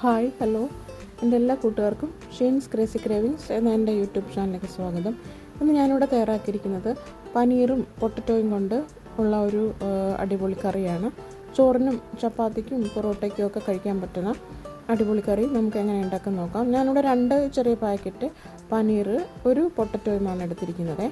Hi hello. എന്റെ എല്ലാ കൂട്ടുകാർക്കും ഷീൻസ് ക്രേസി ക്രേവിങ്സ് എന്ന എന്റെ യൂട്യൂബ് ചാനലിലേക്ക് സ്വാഗതം. ഇന്ന് ഞാനിവിടെ തയ്യാറാക്കിയിരിക്കുന്നത് പനീറും പൊട്ടറ്റോയും കൊണ്ട് ഉള്ള ഒരു അടിപൊളി കറിയാണ്. ചോറിനും ചപ്പാത്തിക്കും പൊറോട്ടയ്ക്കും ഒക്കെ കഴിക്കാൻ പറ്റുന്ന അടിപൊളി കറി നമുക്ക് എങ്ങനെ ഉണ്ടാക്കാൻ നോക്കാം. ഞാനിവിടെ രണ്ട് ചെറിയ പാക്കറ്റ് പനീർ ഒരു പൊട്ടറ്റോയുമാണ് എടുത്തിരിക്കുന്നത്.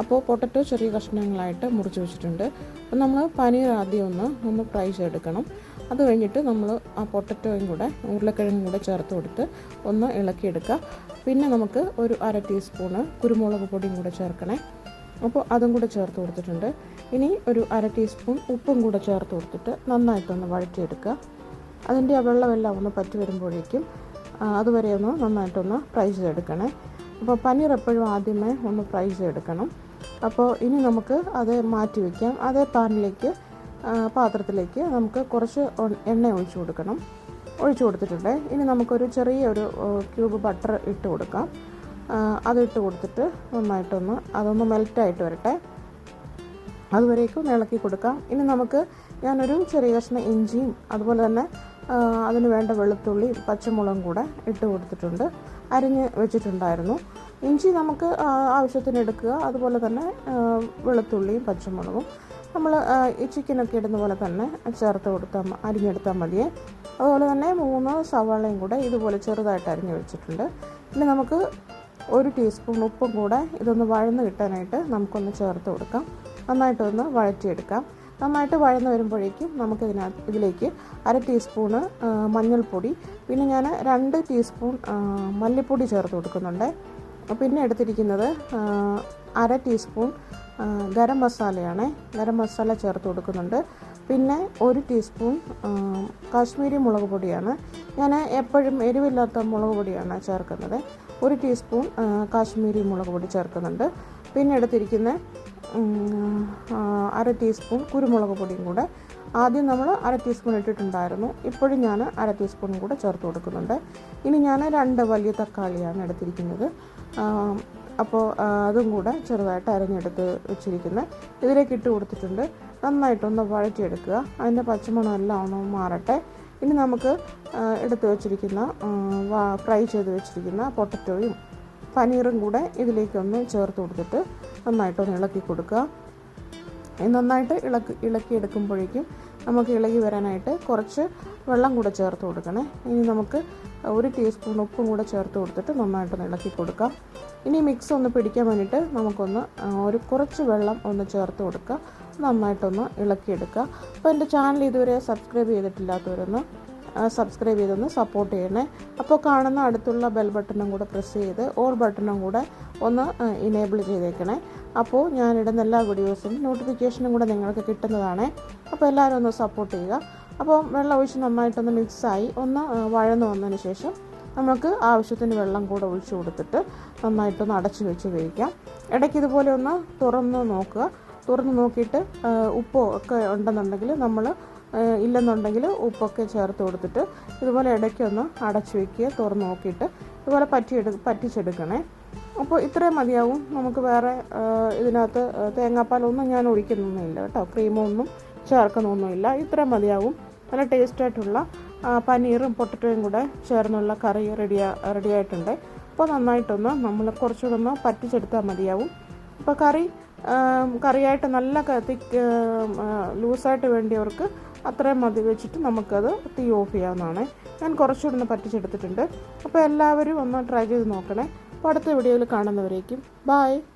അപ്പോൾ പൊട്ടറ്റോ ചെറിയ കഷ്ണങ്ങളായിട്ട് മുറിച്ച് വെച്ചിട്ടുണ്ട്. അപ്പോൾ നമ്മൾ പനീർ ആദ്യം ഒന്ന് ഒന്ന് ഫ്രൈ ചെയ്തെടുക്കണം. അത് കഴിഞ്ഞിട്ട് നമ്മൾ ആ പൊട്ടറ്റോയും കൂടെ ഉരുളക്കിഴങ്ങും കൂടെ ചേർത്ത് കൊടുത്ത് ഒന്ന് ഇളക്കിയെടുക്കുക. പിന്നെ നമുക്ക് ഒരു അര ടീസ്പൂണ് കുരുമുളക് പൊടിയും കൂടെ ചേർക്കണേ. അപ്പോൾ അതും കൂടെ ചേർത്ത് കൊടുത്തിട്ടുണ്ട്. ഇനി ഒരു അര ടീസ്പൂൺ ഉപ്പും കൂടെ ചേർത്ത് കൊടുത്തിട്ട് നന്നായിട്ടൊന്ന് വഴറ്റിയെടുക്കുക. അതിന്റെ ആ വെള്ളമെല്ലാം ഒന്ന് പറ്റി വരുമ്പോഴേക്കും അതുവരെ ഒന്ന് നന്നായിട്ടൊന്ന് ഫ്രൈ ചെയ്തെടുക്കണേ. അപ്പോൾ പനീർ എപ്പോഴും ആദ്യമേ ഒന്ന് ഫ്രൈ ചെയ്തെടുക്കണം. അപ്പോൾ ഇനി നമുക്ക് അത് മാറ്റി വയ്ക്കാം. അതേ പാനിലേക്ക് പാത്രത്തിലേക്ക് നമുക്ക് കുറച്ച് എണ്ണ ഒഴിച്ചു കൊടുക്കണം. ഒഴിച്ചു കൊടുത്തിട്ടുണ്ട്. ഇനി നമുക്കൊരു ചെറിയ ഒരു ക്യൂബ് ബട്ടർ ഇട്ട് കൊടുക്കാം. അതിട്ട് കൊടുത്തിട്ട് നന്നായിട്ടൊന്ന് അതൊന്ന് മെൽറ്റായിട്ട് വരട്ടെ. അതുവരേക്കും ഇളക്കി കൊടുക്കാം. ഇനി നമുക്ക് ഞാനൊരു ചെറിയ കഷ്ണം ഇഞ്ചിയും അതുപോലെ തന്നെ അതിന് വേണ്ട വെളുത്തുള്ളി പച്ചമുളകും കൂടെ ഇട്ട് കൊടുത്തിട്ടുണ്ട്. അരിഞ്ഞ് വെച്ചിട്ടുണ്ടായിരുന്നു. ഇഞ്ചി നമുക്ക് ആവശ്യത്തിന് എടുക്കുക. അതുപോലെ തന്നെ വെളുത്തുള്ളിയും പച്ചമുളകും. നമ്മൾ ഈ ചിക്കനൊക്കെ ഇടുന്ന പോലെ തന്നെ ചേർത്ത് കൊടുത്താൽ അരിഞ്ഞെടുത്താൽ മതിയേ. അതുപോലെ തന്നെ മൂന്ന് സവാളയും കൂടെ ഇതുപോലെ ചെറുതായിട്ട് അരിഞ്ഞു വെച്ചിട്ടുണ്ട്. പിന്നെ നമുക്ക് ഒരു ടീസ്പൂൺ ഉപ്പും കൂടെ ഇതൊന്ന് വഴന്ന് കിട്ടാനായിട്ട് നമുക്കൊന്ന് ചേർത്ത് കൊടുക്കാം. നന്നായിട്ടൊന്ന് വഴറ്റിയെടുക്കാം. നന്നായിട്ട് വഴന്ന് വരുമ്പോഴേക്കും നമുക്ക് ഇതിലേക്ക് അര ടീസ്പൂണ് മഞ്ഞൾപ്പൊടി. പിന്നെ ഞാൻ രണ്ട് ടീസ്പൂൺ മല്ലിപ്പൊടി ചേർത്ത് കൊടുക്കുന്നുണ്ട്. പിന്നെ എടുത്തിരിക്കുന്നത് അര ടീസ്പൂൺ ഗരം മസാലയാണ്. ഗരം മസാല ചേർത്ത് കൊടുക്കുന്നുണ്ട്. പിന്നെ ഒരു ടീസ്പൂൺ കാശ്മീരി മുളക് പൊടിയാണ്. ഞാൻ എപ്പോഴും എരിവില്ലാത്ത മുളക് പൊടിയാണ് ചേർക്കുന്നത്. ഒരു ടീസ്പൂൺ കാശ്മീരി മുളക് പൊടി ചേർക്കുന്നുണ്ട്. പിന്നെ എടുത്തിരിക്കുന്ന അര ടീസ്പൂൺ കുരുമുളക് പൊടിയും കൂടെ. ആദ്യം നമ്മൾ അര ടീസ്പൂൺ ഇട്ടിട്ടുണ്ടായിരുന്നു. ഇപ്പോഴും ഞാൻ അര ടീസ്പൂണും കൂടെ ചേർത്ത് കൊടുക്കുന്നുണ്ട്. ഇനി ഞാൻ രണ്ട് വലിയ തക്കാളിയാണ് എടുത്തിരിക്കുന്നത്. അപ്പോൾ അതും കൂടെ ചെറുതായിട്ട് അരഞ്ഞെടുത്ത് വെച്ചിരിക്കുന്നത് ഇതിലേക്ക് ഇട്ട് കൊടുത്തിട്ടുണ്ട്. നന്നായിട്ടൊന്ന് വഴറ്റിയെടുക്കുക. അതിന്റെ പച്ചമണം എല്ലാം ഒന്ന് മാറട്ടെ. ഇനി നമുക്ക് എടുത്ത് വെച്ചിരിക്കുന്ന ഫ്രൈ ചെയ്ത് വെച്ചിരിക്കുന്ന പൊട്ടറ്റോയും പനീറും കൂടെ ഇതിലേക്കൊന്ന് ചേർത്ത് കൊടുത്തിട്ട് നന്നായിട്ടൊന്ന് ഇളക്കി കൊടുക്കുക. നന്നായിട്ട് ഇളക്കി ഇളക്കി എടുക്കുമ്പോഴേക്കും നമുക്ക് ഇളകി വരാനായിട്ട് കുറച്ച് വെള്ളം കൂടെ ചേർത്ത് കൊടുക്കണേ. ഇനി നമുക്ക് ഒരു ടീസ്പൂൺ ഉപ്പും കൂടെ ചേർത്ത് കൊടുത്തിട്ട് നന്നായിട്ടൊന്ന് ഇളക്കി കൊടുക്കാം. ഇനി മിക്സ് ഒന്ന് പിടിക്കാൻ വേണ്ടിയിട്ട് നമുക്കൊന്ന് ഒരു കുറച്ച് വെള്ളം ഒന്ന് ചേർത്ത് കൊടുക്കുക. നന്നായിട്ടൊന്ന് ഇളക്കിയെടുക്കുക അപ്പോൾ എന്റെ ചാനൽ ഇതുവരെ സബ്സ്ക്രൈബ് ചെയ്തിട്ടില്ലാത്തവരൊന്ന് സബ്സ്ക്രൈബ് ചെയ്തൊന്ന് സപ്പോർട്ട് ചെയ്യണേ. അപ്പോൾ കാണുന്ന അടുത്തുള്ള ബെൽ ബട്ടണും കൂടെ പ്രസ് ചെയ്ത് ഓൾ ബട്ടണും കൂടെ ഒന്ന് ഇനേബിൾ ചെയ്തേക്കണേ. അപ്പോൾ ഞാനിടുന്ന എല്ലാ വീഡിയോസും നോട്ടിഫിക്കേഷനും കൂടെ നിങ്ങൾക്ക് കിട്ടുന്നതാണ്. അപ്പോൾ എല്ലാവരും ഒന്ന് സപ്പോർട്ട് ചെയ്യുക. അപ്പോൾ വെള്ളം ഒഴിച്ച് നന്നായിട്ടൊന്ന് മിക്സായി ഒന്ന് വഴന്നു വന്നതിന് ശേഷം നമുക്ക് ആവശ്യത്തിന് വെള്ളം കൂടെ ഒഴിച്ചു കൊടുത്തിട്ട് നന്നായിട്ടൊന്ന് അടച്ചു വെച്ച് വേവിക്കാം. ഇടയ്ക്ക് ഇതുപോലെ ഒന്ന് തുറന്ന് നോക്കുക. തുറന്ന് നോക്കിയിട്ട് ഉപ്പോ ഒക്കെ ഉണ്ടെന്നുണ്ടെങ്കിൽ നമ്മൾ ഇല്ലെന്നുണ്ടെങ്കിൽ ഉപ്പൊക്കെ ചേർത്ത് കൊടുത്തിട്ട് ഇതുപോലെ ഇടയ്ക്കൊന്ന് അടച്ചു വയ്ക്കുക തുറന്ന് നോക്കിയിട്ട് ഇതുപോലെ പറ്റിയെടു പറ്റിച്ചെടുക്കണേ. അപ്പോൾ ഇത്രയും മതിയാവും. നമുക്ക് വേറെ ഇതിനകത്ത് തേങ്ങാപ്പാലൊന്നും ഞാൻ ഒഴിക്കുന്നൊന്നുമില്ല കേട്ടോ. ക്രീമൊന്നും ചേർക്കുന്നൊന്നുമില്ല. ഇത്രയും മതിയാവും. നല്ല ടേസ്റ്റായിട്ടുള്ള പനീറും പൊട്ടറ്റോയും കൂടെ ചേർന്നുള്ള കറി റെഡിയാ റെഡി ആയിട്ടുണ്ട്. അപ്പോൾ നന്നായിട്ടൊന്ന് നമ്മൾ കുറച്ചുകൂടെ ഒന്ന് പറ്റിച്ചെടുത്താൽ മതിയാവും. അപ്പോൾ കറി കറിയായിട്ട് നല്ല തിക്ക് ലൂസായിട്ട് വേണ്ടിയവർക്ക് അത്രയും മതി വെച്ചിട്ട് നമുക്കത് തീ ഓഫ് ചെയ്യാവുന്നതാണ്. ഞാൻ കുറച്ചുകൂടെ ഒന്ന് പറ്റിച്ചെടുത്തിട്ടുണ്ട്. അപ്പോൾ എല്ലാവരും ഒന്ന് ട്രൈ ചെയ്ത് നോക്കണേ. അടുത്ത വീഡിയോയിൽ കാണുന്നവരേക്കും. ബായ്